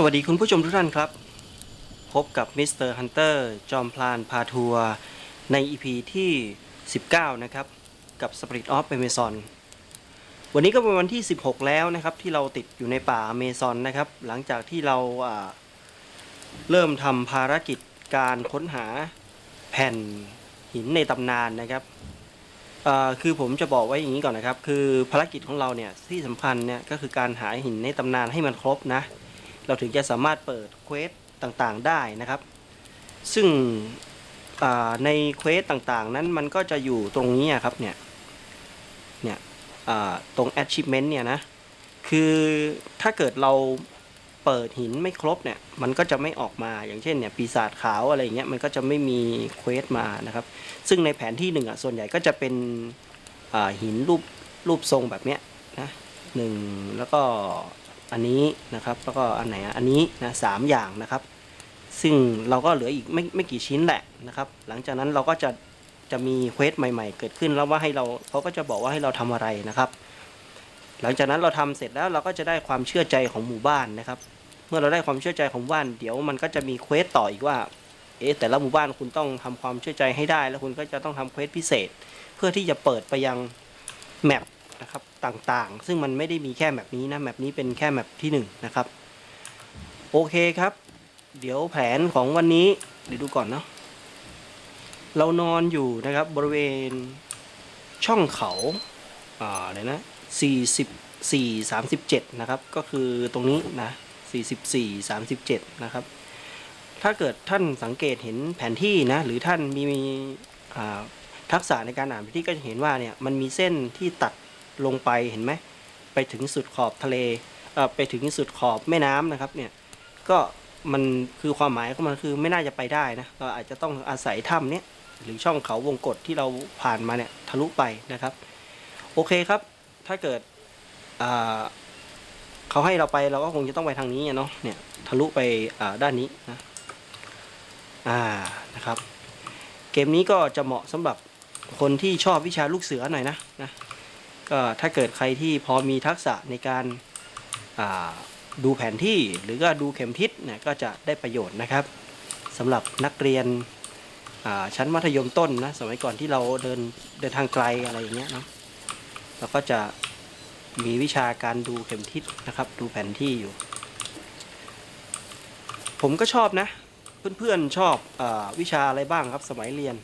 สวัสดีคุณผู้ชมทุกท่านครับ พบกับมิสเตอร์ฮันเตอร์จอมพลานพาทัวร์ใน EP ที่ 19 นะครับ กับ Spirit of Amazon วันนี้ก็เป็นวันที่ 16 แล้วนะครับ ที่เราติดอยู่ในป่าอเมซอนนะครับ หลังจากที่เราาเริ่มทำภารกิจการค้นหาแผ่นหินในตำนานนะครับคือผมจะบอกไว้อย่างนี้ก่อนนะครับ คือภารกิจของเราเนี่ยที่สำคัญเนี่ยก็คือการหาหินในตำนานให้มันครบนะ เราถึงจะสามารถเปิดเควสต่างๆได้นะครับ ซึ่งในเควสต่างๆ นั้นมันก็จะอยู่ตรงนี้ครับเนี่ยเนี่ยตรง achievement เนี่ยนะคือถ้าเกิดเราเปิดหินไม่ครบเนี่ยมันก็จะไม่ออกมาอย่างเช่นเนี่ยปีศาจขาวอะไรอย่างเงี้ยมันก็จะไม่มีเควสมานะครับ ซึ่งในแผนที่หนึ่งอะส่วนใหญ่ก็จะเป็นหินรูปรูปทรงแบบเนี้ยนะหนึ่งแล้วก็ อันนี้นะครับแล้วก็อันไหนอันนี้นะสามอย่างนะครับ ซึ่งเราก็เหลืออีกไม่ไม่กี่ชิ้นแหละนะครับ หลังจากนั้นเราก็จะจะมีเควสใหม่ ๆ เกิดขึ้นแล้วว่าให้เราเขาก็จะบอกว่าให้เราทำอะไรนะครับ หลังจากนั้นเราทำเสร็จแล้วเราก็จะได้ความเชื่อใจของหมู่บ้านนะครับ เมื่อเราได้ความเชื่อใจของบ้าน เดี๋ยวมันก็จะมีเควสต่ออีกว่าเอ๊ะแต่ละหมู่บ้านคุณต้องทำความเชื่อใจให้ได้ แล้วคุณก็จะต้องทำเควสพิเศษ เพื่อที่จะเปิดไปยังแมป นะครับต่างๆ ซึ่งมันไม่ได้มีแค่แมปนี้นะแมปนี้เป็นแค่แมปที่หนึ่งนะครับโอเคครับ เดี๋ยวแผนของวันนี้เดี๋ยวดูก่อนเนาะเรานอนอยู่นะครับบริเวณช่องเขาอ่าเดี๋ยวนะ44 37นะครับก็คือตรงนี้นะ44 37นะครับถ้าเกิดท่านสังเกตเห็นแผนที่นะหรือท่านมีทักษะในการอ่านแผนที่ก็จะเห็นว่าเนี่ยมันมีเส้นที่ตัด ลงไปเห็นไหมไปถึงสุดขอบทะเลเไปถึงสุดขอบแม่น้ำนะครับเนี่ยก็มันคือความหมายของมันคือไม่น่าจะไปได้นะเราอาจจะต้องอาศัยถ้ำเนี้ยหรือช่องเขาวงกฏที่เราผ่านมาเนี่ยทะลุไปนะครับ โอเคครับ ถ้าเกิดเขาให้เราไปเราก็คงจะต้องไปทางนี้เนาะเนี่ยทะลุไปด้านนี้นะอ่านะครับ เกมนี้ก็จะเหมาะสำหรับคนที่ชอบวิชาลูกเสือหน่อยนะนะ ก็ถ้าเกิดใครที่พอมีทักษะในการดูแผนที่หรือก็ดูเข็มทิศเนี่ยก็จะได้ประโยชน์นะครับสำหรับนักเรียนชั้นมัธยมต้นนะสมัยก่อนที่เราเดินเดินทางไกลอะไรอย่างเงี้ยเนาะเราก็จะมีวิชาการดูเข็มทิศนะครับ ดูแผนที่อยู่ ผมก็ชอบนะ เพื่อนๆชอบอวิชาอะไรบ้างครับสมัยเรียน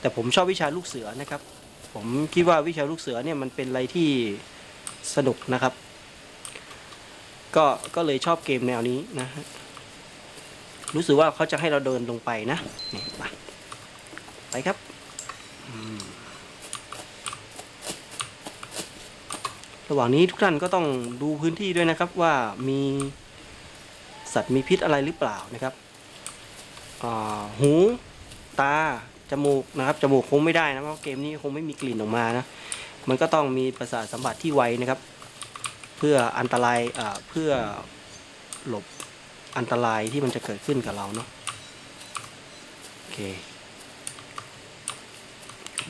แต่ผมชอบวิชาลูกเสือนะครับ ผมคิดว่าวิชาลูกเสือเนี่ยมันเป็นอะไรที่สนุกนะครับ ก็ก็เลยชอบเกมแนวนี้นะฮะรู้สึกว่าเขาจะให้เราเดินลงไปนะนี่ไปไปครับระหว่างนี้ทุกท่านก็ต้องดูพื้นที่ด้วยนะครับว่ามีสัตว์มีพิษอะไรหรือเปล่านะครับหู ตา จมูกนะครับจมูกคงไม่ได้นะเพราะเกมนี้คงไม่มีกลิ่นออกมานะมันก็ต้องมีประสาทสัมผัสที่ไวนะครับ เพื่ออันตรายเพื่อหลบอันตรายที่มันจะเกิดขึ้นกับเราเนาะโอเค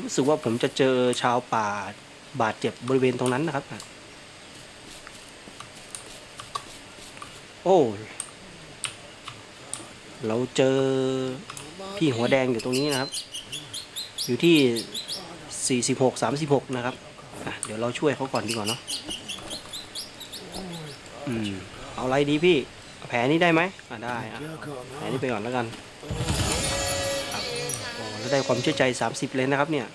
รู้สึกว่าผมจะเจอชาวป่าบาดเจ็บบริเวณตรงนั้นนะครับ โอ้ เราเจอพี่หัวแดงอยู่ตรงนี้นะครับ อยู่ที่ 46 36 นะครับ เดี๋ยวเราช่วยเขาก่อนดีกว่าเนาะอืมเอาอะไรดีพี่ แผลนี้ได้ไหมอะได้อะแผลนี้ไปก่อนแล้วกันโอ้แล้วได้ความเชื่อใจ 30 เลยนะครับเนี่ย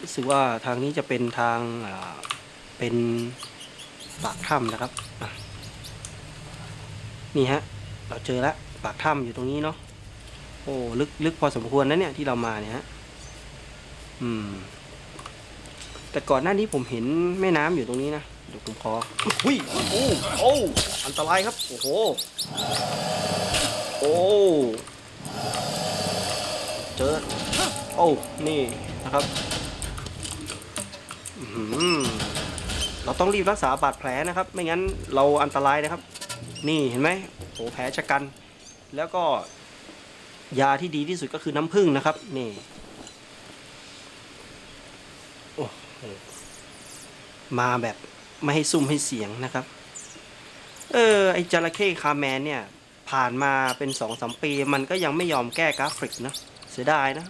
รู้สึกว่าทางนี้จะเป็นทางอ่าเป็นปากถ้ำนะครับ นี่ฮะ เราเจอแล้วปากถ้ำอยู่ตรงนี้เนาะโอ้ลึกลึกพอสมควรนะเนี่ยที่เรามาเนี่ยฮะอืม แต่ก่อนหน้านี้ผมเห็นแม่น้ำอยู่ตรงนี้นะเดี๋ยวผมขออุ้ยโอ้โอ้อันตรายครับ โอ้โหโอ้เจอโอ้นี่นะครับอื้อหือเราต้องรีบรักษาบาดแผลนะครับ ไม่งั้นเราอันตรายนะครับ นี่เห็นไหม โอ้แผลชะกัน แล้วก็ยาที่ดีที่สุดก็คือน้ำผึ้งนะครับ นี่โอ้โหมาแบบไม่ให้ซุ่มให้เสียงนะครับ เออ ไอจระเข้คาแมนเนี่ย ผ่านมาเป็นสองสามปี มันก็ยังไม่ยอมแก้กราฟิกนะเสียดายนะ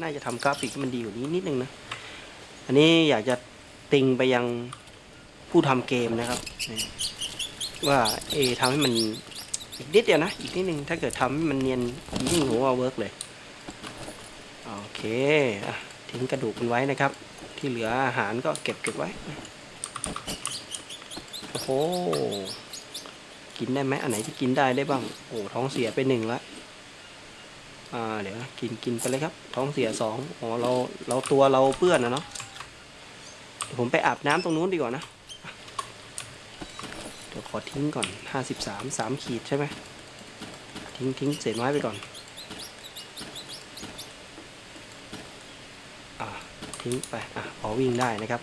น่าจะทำกราฟิกให้มันดีกว่านี้นิดนึงนะ อันนี้อยากจะติงไปยังผู้ทำเกมนะครับ ว่าเอทำให้มัน อีกนิดเดียวนะ อีกนิดนึงถ้าเกิดทำให้มันเนียนยิ่งหัวเวิร์กเลย โอเคทิ้งกระดูกมันไว้นะครับ ที่เหลืออาหารก็เก็บเก็บไว้ โอ้โห กินได้ไหมอันไหนที่กินได้ได้บ้าง โอ้ท้องเสียไปหนึ่งละอ่าเดี๋ยวกินกินไปเลยครับ ท้องเสียสองอ๋อเราเราตัวเราเปื้อนนะเนาะผมไปอาบน้ำตรงนู้นดีกว่านะ อทิ้งก่อนห้าสิบสามสามขีดใช่ไหม ทิ้งทิ้งเศษไม้ไปก่อนอ่าทิ้งไปอะพอวิ่งได้นะครับ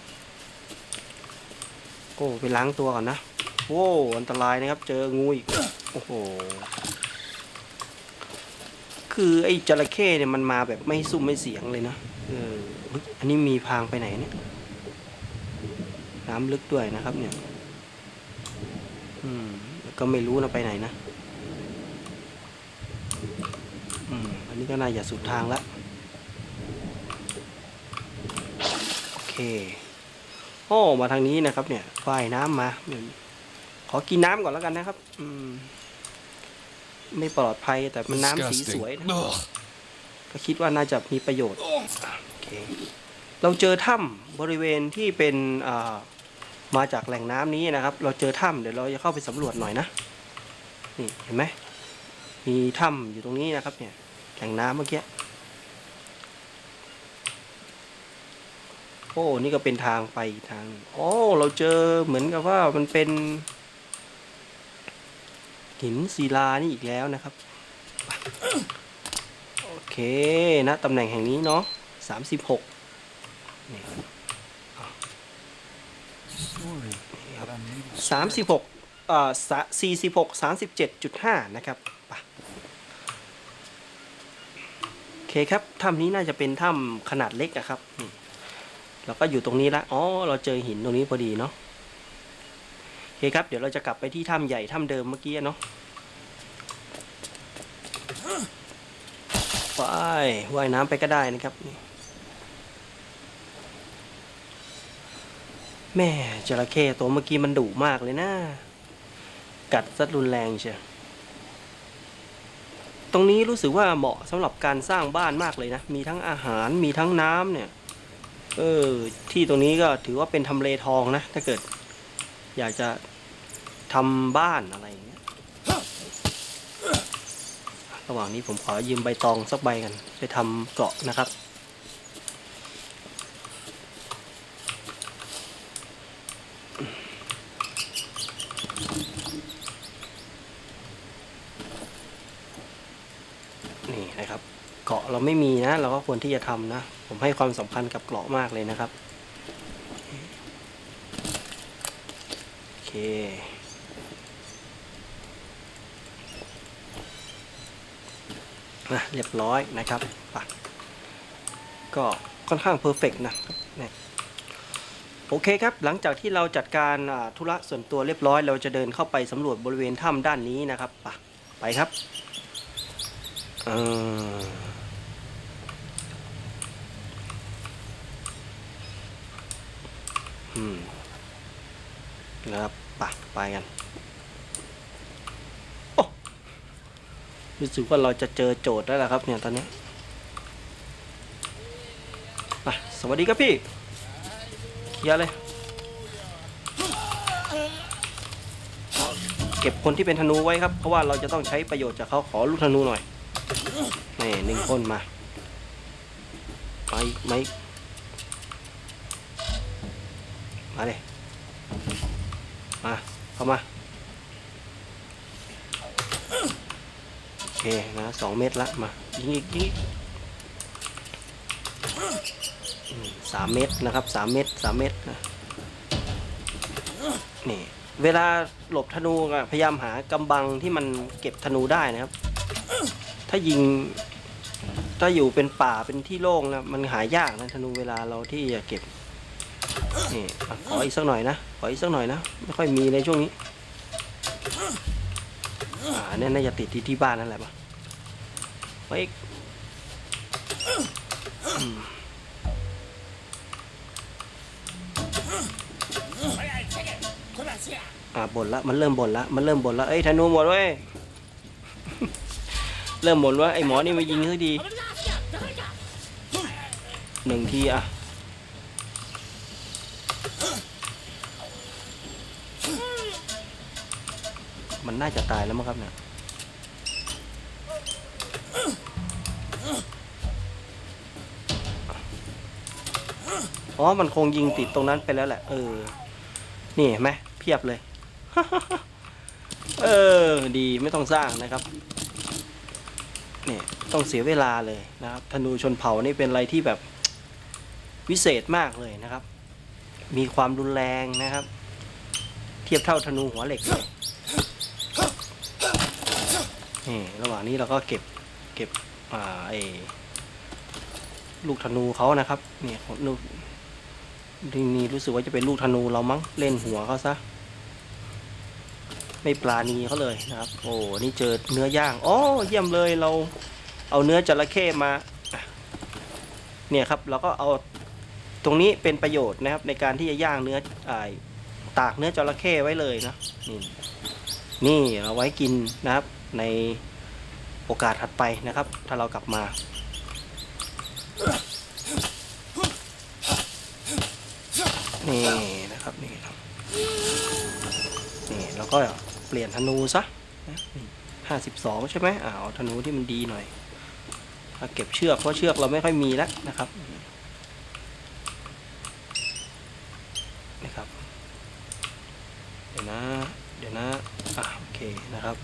โอ้ไปล้างตัวก่อนนะ โอ้อันตรายนะครับ เจองูอีก โอ้โห คือไอ้จระเข้เนี่ยมันมาแบบไม่ซุ่มไม่เสียงเลยนะ เออ อันนี้มีพรางไปไหนเนี่ย น้ำลึกด้วยนะครับเนี่ย อืมก็ไม่รู้นะไปไหนนะอืมอันนี้ก็น่าจะสุดทางละโอเคโอ้มาทางนี้นะครับ เนี่ยว่ายน้ำมาขอกินน้ำก่อนแล้วกันนะครับ อืม ไม่ปลอดภัยแต่มันน้ำสีสวยนะก็คิดว่าน่าจะมีประโยชน์โอเคเราเจอถ้ำบริเวณที่เป็นอ่า มาจากแหล่งน้ำนี้นะครับ เราเจอถ้ำเดี๋ยวเราจะเข้าไปสำรวจหน่อยนะ นี่เห็นไหม มีถ้ำอยู่ตรงนี้นะครับ เนี่ย แหล่งน้ำเมื่อกี้ โอ้ นี่ก็เป็นทางไปทาง โอ้ เราเจอเหมือนกับว่ามันเป็น หินศิลานี่อีกแล้วนะครับ โอเคนะตำแหน่งแห่งนี้เนาะสามสิบหกนี่ สามสิบหกเอ่อสี่สิบหกสามสิบเจ็ดจุดห้านะครับโอเคครับถ้ำนี้น่าจะเป็นถ้ำขนาดเล็กอะครับเราก็อยู่ตรงนี้ละอ๋อเราเจอหินตรงนี้พอดีเนาะโอเคครับ เดี๋ยวเราจะกลับไปที่ถ้ำใหญ่ถ้ำเดิมเมื่อกี้เนาะไปว่ายน้ำไปก็ได้นะครับ แม่จระเข้ตัวเมื่อกี้มันดุมากเลยนะ กัดซะรุนแรงเชียตรงนี้รู้สึกว่าเหมาะสำหรับการสร้างบ้านมากเลยนะ มีทั้งอาหารมีทั้งน้ำเนี่ย เออ ที่ตรงนี้ก็ถือว่าเป็นทำเลทองนะ ถ้าเกิด อยากจะทำบ้านอะไรอย่างเงี้ย ระหว่างนี้ผมขอยืมใบตองสักใบกัน ไปทำเกาะนะครับ นี่นะครับ เราไม่มีนะ เราก็ควรที่จะทำนะ ผมให้ความสำคัญกับเกราะมากเลยนะครับ โอเค นะเรียบร้อยนะครับปะก็ค่อนข้างเพอร์เฟกนะครับเนี่ยโอเคครับ หลังจากที่เราจัดการธุระส่วนตัวเรียบร้อย เราจะเดินเข้าไปสำรวจบริเวณถ้ำด้านนี้นะครับปะไปครับ เออ อืมนะครับปะไปกันโอ้รู้สึกว่าเราจะเจอโจทย์แล้วล่ะครับ เนี่ยตอนนี้ไปสวัสดีครับพี่เคลียร์เลย เก็บคนที่เป็นธนูไว้ครับ เพราะว่าเราจะต้องใช้ประโยชน์จากเขาขอลูกธนูหน่อยนี่หนึ่งคนมามาอีกมาอีก มาเลยมาเข้ามา โอเคนะสองเม็ดละมายิงอีกยิงสามเม็ดนะครับสามเม็ดสามเม็ดนะนี่เวลาหลบธนูพยายามหากำบังที่มันเก็บธนูได้นะครับ ถ้ายิงถ้าอยู่เป็นป่าเป็นที่โล่งนะมันหายากนะธนูเวลาเราที่จะเก็บ นี่ขออีกสักหน่อยนะ ขออีกสักหน่อยนะ ไม่ค่อยมีในช่วงนี้ อ่าเนี่ยน่าจะติดที่ที่บ้านนั่นแหละปะไปอีกอ่าบ่นละ มันเริ่มบ่นละ มันเริ่มบ่นละ เอ้ยธนูหมดเว้ย เริ่มบ่นว่าไอ้หมอนี่มายิงสักทีหนึ่งทีอะ มันน่าจะตายแล้วมั้งครับเนี่ยอ๋อ มันคงยิงติดตรงนั้นไปแล้วแหละ เออ นี่เห็นไหมเพียบเลย เออ ดีไม่ต้องสร้างนะครับเนี่ยต้องเสียเวลาเลยนะครับ ธนูชนเผ่านี่เป็นอะไรที่แบบวิเศษมากเลยนะครับ มีความรุนแรงนะครับ เทียบเท่าธนูหัวเหล็กเลย นี่ระหว่างนี้เราก็เก็บเก็บอ่าไอลูกธนูเขานะครับเนี่ยลูกนี่นี่รู้สึกว่าจะเป็นลูกธนูเรามั้งเล่นหัวเขาซะไม่ปลาณีเขาเลยนะครับ โอ้นี่เจอเนื้อย่างอ๋อเยี่ยมเลยเราเอาเนื้อจระเข้มาเนี่ยครับเราก็เอาตรงนี้เป็นประโยชน์นะครับ ในการที่จะย่างเนื้ออ่าตากเนื้อจระเข้ไว้เลยนะนี่นี่เราไว้กินนะครับ ในโอกาสถัดไปนะครับ ถ้าเรากลับมานี่นะครับนี่ครับนี่เราก็เปลี่ยนธนูซะห้าสิบสองใช่ไหมอ่าเอาธนูที่มันดีหน่อยเอาเก็บเชือกเพราะเชือกเราไม่ค่อยมีแล้วนะครับ เดี๋ยวนะ เดี๋ยวนะ อะโอเคนะครับ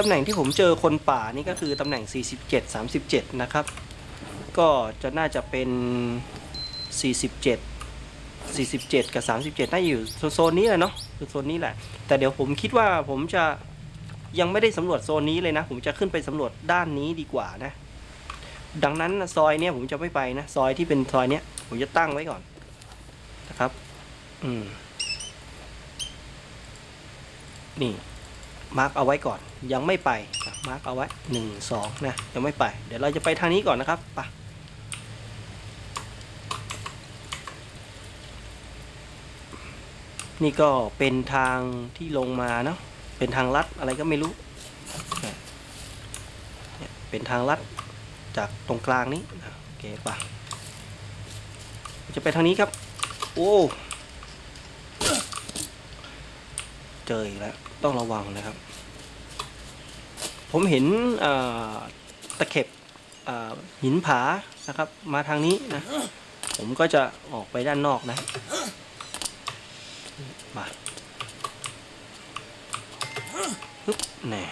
ตำแหน่งที่ผมเจอคนป่านี่ก็คือตำแหน่ง 47 37 นะครับ ก็จะน่าจะเป็น 47 47 กับ 37 น่าอยู่โซนนี้แหละเนาะคือโซนนี้แหละ แต่เดี๋ยวผมคิดว่าผมจะยังไม่ได้สำรวจโซนนี้เลยนะ ผมจะขึ้นไปสำรวจด้านนี้ดีกว่านะ ดังนั้นซอยเนี้ยผมจะไม่ไปนะ ซอยที่เป็นซอยเนี้ยผมจะตั้งไว้ก่อนนะครับ อืม นี่ มาร์กเอาไว้ก่อน ยังไม่ไปมาร์กเอาไว้หนึ่งสองนะยังไม่ไป เดี๋ยวเราจะไปทางนี้ก่อนนะครับไปนี่ก็เป็นทางที่ลงมาเนาะเป็นทางลัดอะไรก็ไม่รู้ เป็นทางลัดจากตรงกลางนี้โอเคไปจะไปทางนี้ครับ โอ้ เจออีกแล้ว ต้องระวังนะครับ ผมเห็นตะเข็บหินผานะครับ มาทางนี้นะ ผมก็จะออกไปด้านนอกนะมาฮึบแน่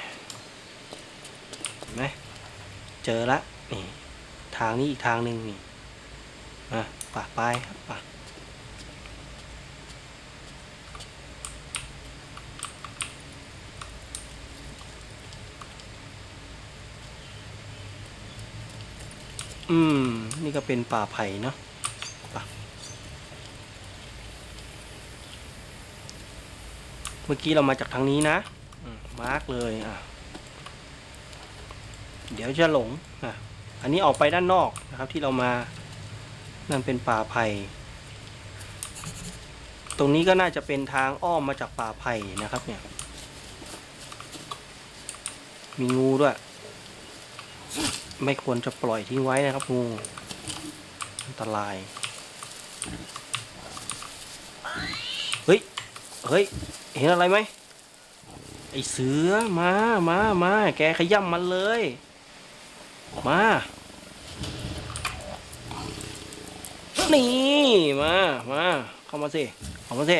เห็นไหมเจอละนี่ทางนี้อีกทางหนึ่งนี่มาปะไปครับปะ อืม นี่ก็เป็นป่าไผ่เนาะป่ะเมื่อกี้เรามาจากทางนี้นะมมาร์กเลยอะ เดี๋ยวจะหลงอะ อันนี้ออกไปด้านนอกนะครับที่เรามา นั่นเป็นป่าไผ่ ตรงนี้ก็น่าจะเป็นทางอ้อมมาจากป่าไผ่นะครับเนี่ย มีงูด้วย ไม่ควรจะปล่อยทิ้งไว้นะครับงูอันตราย เฮ้ย เฮ้ย เห็นอะไรไหมไอเสือมามามาแกขย่ำมันเลย มานี่มามาเข้ามาสิเข้ามาสิ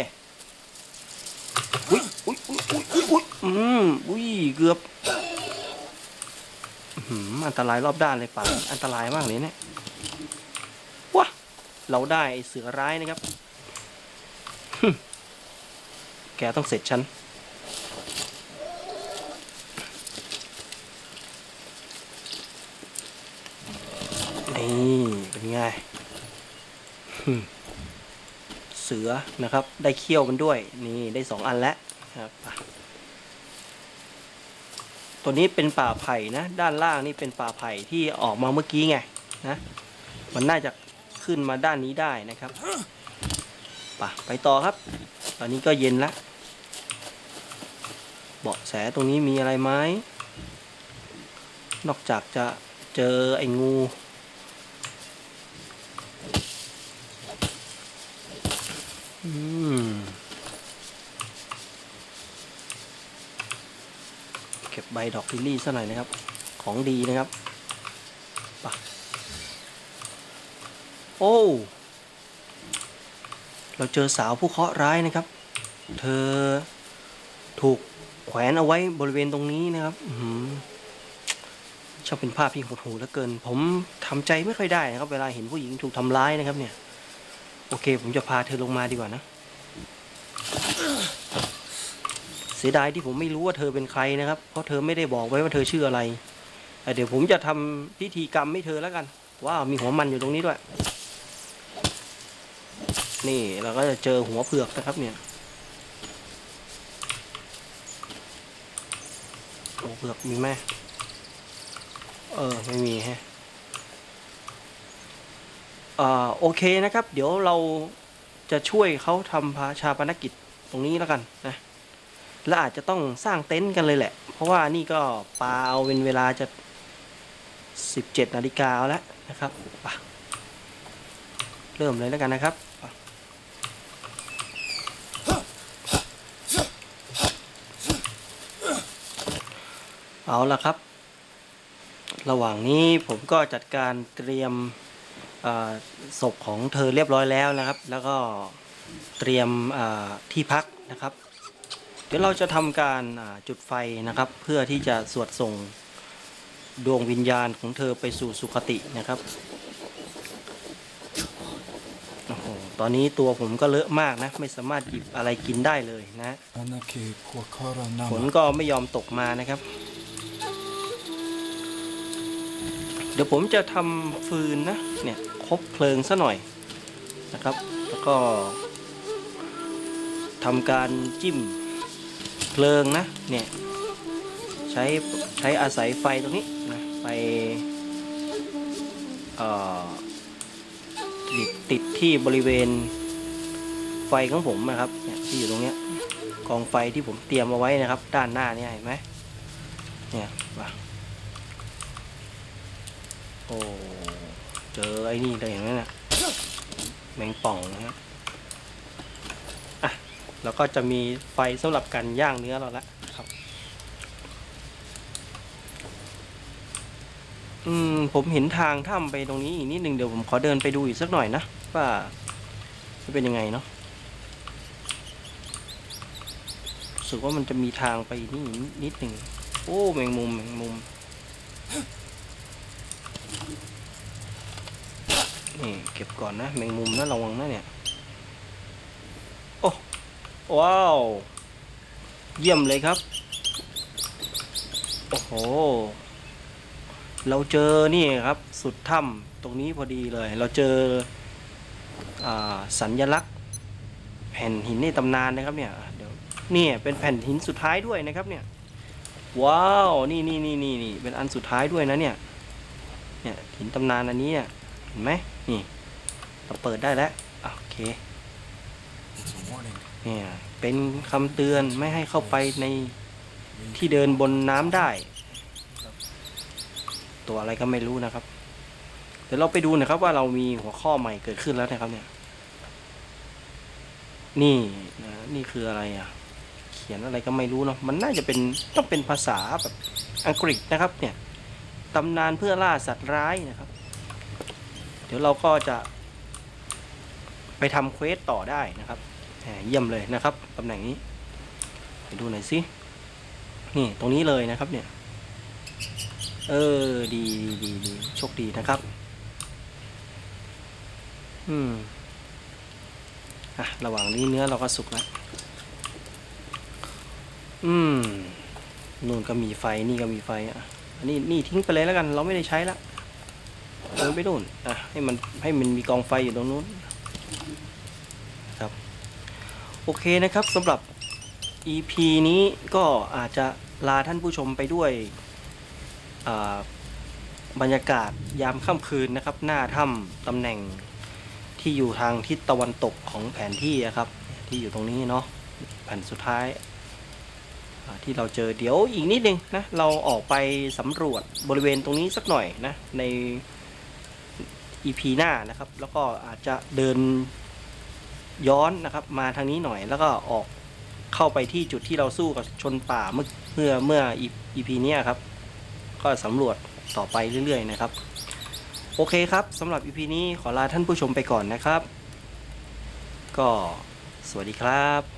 อุ้ยอุ้ยอุ้ยอุ้ยอุ้ยอืมอุ้ยเกือบ อันตรายรอบด้านเลยป่าอันตรายมากเลยเนี่ยว้าเราได้เสือร้ายนะครับ แกต้องเสร็จฉันนี่เป็นไงเสือนะครับ ได้เขี้ยวมันด้วย นี่ได้สองอันแล้วครับ ตัวนี้เป็นป่าไผ่นะ ด้านล่างนี่เป็นป่าไผ่ที่ออกมาเมื่อกี้ไงนะ มันน่าจะขึ้นมาด้านนี้ได้นะครับป่ะไปต่อครับ ตอนนี้ก็เย็นแล้วเบาะแสตรงนี้มีอะไรไหมนอกจากจะเจอไอ้งูอืม ก็บใบดอกลิลลี่ซะหน่อยนะครับ ของดีนะครับไปะโอ้เราเจอสาวผู้เคราะห์ร้ายนะครับ เธอถูกแขวนเอาไว้บริเวณตรงนี้นะครับอชอบเป็นภาพที่หดหูเหลือเกิน ผมทำใจไม่ค่อยได้นะครับ เวลาเห็นผู้หญิงถูกทำร้ายนะครับ เนี่ย โอเค ผมจะพาเธอลงมาดีกว่านะ เสียดายที่ผมไม่รู้ว่าเธอเป็นใครนะครับ เพราะเธอไม่ได้บอกไว้ว่าเธอชื่ออะไรแต่เดี๋ยวผมจะทำพิธีกรรมให้เธอแล้วกันว้าวมีหัวมันอยู่ตรงนี้ด้วย นี่เราก็จะเจอหัวเผือกนะครับเนี่ยหัวเผือกมีไหมเออไม่มีฮะอ่าโอเคนะครับ เดี๋ยวเราจะช่วยเขาทำพาชาปนกิจตรงนี้แล้วกันนะ และอาจจะต้องสร้างเต็นท์กันเลยแหละ เพราะว่านี่ก็ปาเอาเป็นเวลาจะ 17นาฬิกาแล้วนะครับเริ่มเลยแล้วกันนะครับเอาละครับ ระหว่างนี้ผมก็จัดการเตรียมศพของเธอเรียบร้อยแล้วนะครับ แล้วก็เตรียมที่พักนะครับ เดี๋ยวเราจะทำการจุดไฟนะครับ เพื่อที่จะสวดส่งดวงวิญญาณของเธอไปสู่สุคตินะครับโอ้โหตอนนี้ตัวผมก็เลอะมากนะ ไม่สามารถหยิบอะไรกินได้เลยนะฝนก็ไม่ยอมตกมานะครับ เดี๋ยวผมจะทำฟืนนะเนี่ยคบเพลิงซะหน่อยนะครับ แล้วก็ทำการจิ้ม เพลิงนะเนี่ยใช้ใช้อาศัยไฟตรงนี้นะไปเอ่อติดติดที่บริเวณไฟของผมนะครับเนี่ยที่อยู่ตรงเนี้ยกองไฟที่ผมเตรียมเอาไว้นะครับ ด้านหน้านี่เห็นไหมเนี่ยมาโอ้เจอไอ้นี่เลยเห็นไหมนะแมงป่องนะครับอะ แล้วก็จะมีไฟสำหรับการย่างเนื้อเราละครับ อืมผมเห็นทางถ้ำไปตรงนี้อีกนิดหนึ่งเดี๋ยวผมขอเดินไปดูอีกสักหน่อยนะว่าจะเป็นยังไงเนาะรู้สึกว่ามันจะมีทางไปนี่นิดหนึ่งโอ้แมงมุมแมงมุมนี่เก็บก่อนนะแมงมุมนะระวังนะเนี่ย โอ้ ว้าว เยี่ยมเลยครับ โอ้โห เราเจอนี่ครับ สุดถ้ำตรงนี้พอดีเลย เราเจออสัญลักษณ์ แผ่นหินในตำนานนะครับเนี่ยเดี๋ยวเนี่ยเป็นแผ่นหินสุดท้ายด้วยนะครับเนี่ย ว้าว นี่นี่นี่นี่นี่เป็นอันสุดท้ายด้วยนะเนี่ย เนี่ยหินตำนานอันนี้เนี่ยเห็นไหมนี่ เราเปิดได้แล้ว โอเค เนี่ยเป็นคำเตือนไม่ให้เข้าไปในที่เดินบนน้ำได้ ตัวอะไรก็ไม่รู้นะครับ เดี๋ยวเราไปดูนะครับว่าเรามีหัวข้อใหม่เกิดขึ้นแล้วนะครับ เนี่ย นี่นะนี่คืออะไรอะ เขียนอะไรก็ไม่รู้เนาะมันน่าจะเป็นต้องเป็นภาษาแบบอังกฤษนะครับ เนี่ยตำนานเพื่อล่าสัตว์ร้ายนะครับ เดี๋ยวเราก็จะไปทำเควสต่อได้นะครับ เยี่ยมเลยนะครับตำแหน่งนี้ไปดูหน่อยสินี่ตรงนี้เลยนะครับเนี่ย เออดีดีดีดีโชคดีนะครับ อืมอะระหว่างนี้เนื้อเราก็สุกแล้วอืมนู่นก็มีไฟนี่ก็มีไฟอะอันนี้นี่ทิ้งไปเลยแล้วกัน เราไม่ได้ใช้ละเดินไปนู่นอะให้มันให้มันมีกองไฟอยู่ตรงนู้น ครับ โอเคนะครับสำหรับ EP นี้ก็อาจจะลาท่านผู้ชมไปด้วยบรรยากาศยามค่ำคืนนะครับ หน้าถ้ำตำแหน่งที่อยู่ทางทิศตะวันตกของแผนที่นะครับ ที่อยู่ตรงนี้เนาะแผ่นสุดท้ายที่เราเจอเดี๋ยวอีกนิดนึงนะเราออกไปสำรวจบริเวณตรงนี้สักหน่อยนะใน EP หน้านะครับ แล้วก็อาจจะเดิน ย้อนนะครับมาทางนี้หน่อยแล้วก็ออกเข้าไปที่จุดที่เราสู้กับชนป่าเมื่อเมื่อเมื่อ EP เนี้ยครับ ก็สำรวจต่อไปเรื่อยๆนะครับ โอเคครับสำหรับอีพีนี้ขอลาท่านผู้ชมไปก่อนนะครับ ก็สวัสดีครับ